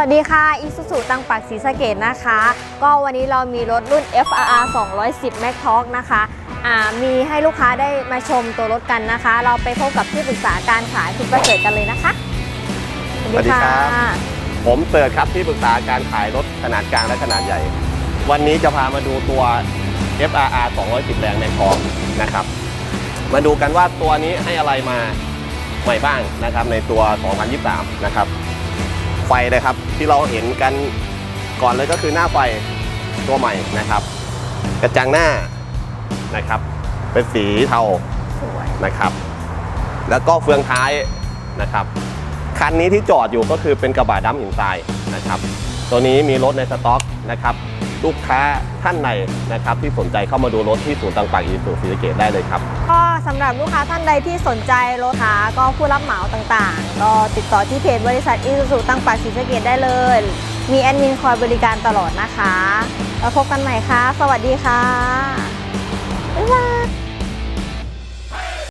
วัสดีค่ะอีซูซูตังปักศรีสะเกดนะคะ ก็วันนี้เรามีรถรุ่น FRR 210 Max Talk นะคะอ่ามีให้ลูกค้าได้มาชมตัวรถกันนะคะ เราไปพบกับที่ปรึกษาการขายคุณประเสริฐกันเลยนะคะสวัสดีครับผมเปิดครับที่ปรึกษาการขายรถขนาดกลางและขนาดใหญ่ วันนี้จะพามาดูตัว FRR 210 แรงในคลองนะครับ มาดูกันว่าตัวนี้ให้อะไรมาใหม่บ้างนะครับในตัว 2023 นะครับ ไฟนะครับ ที่เราเห็นกันก่อนเลยก็คือหน้าไฟตัวใหม่นะครับ กระจังหน้านะครับ เป็นสีเทาสวยนะครับ แล้วก็เฟืองท้ายนะครับคันนี้ที่จอดอยู่ก็คือเป็นกระบะดำหินทรายนะครับ ตัวนี้มีรถในสต็อกนะครับ ลูกค้าท่านใดนะครับที่สนใจเข้ามาดูรถที่ศูนย์ต่างๆอีสุศรีสะเกดได้เลยครับก็สำหรับลูกค้าท่านใดที่สนใจรถหาก็ผู้รับเหมาต่างๆ ก็ติดต่อที่เพจบริษัทอีซูซูตังปักศรีสะเกดได้เลย มีแอดมินคอยบริการตลอดนะคะ แล้วพบกันใหม่ค่ะ สวัสดีค่ะ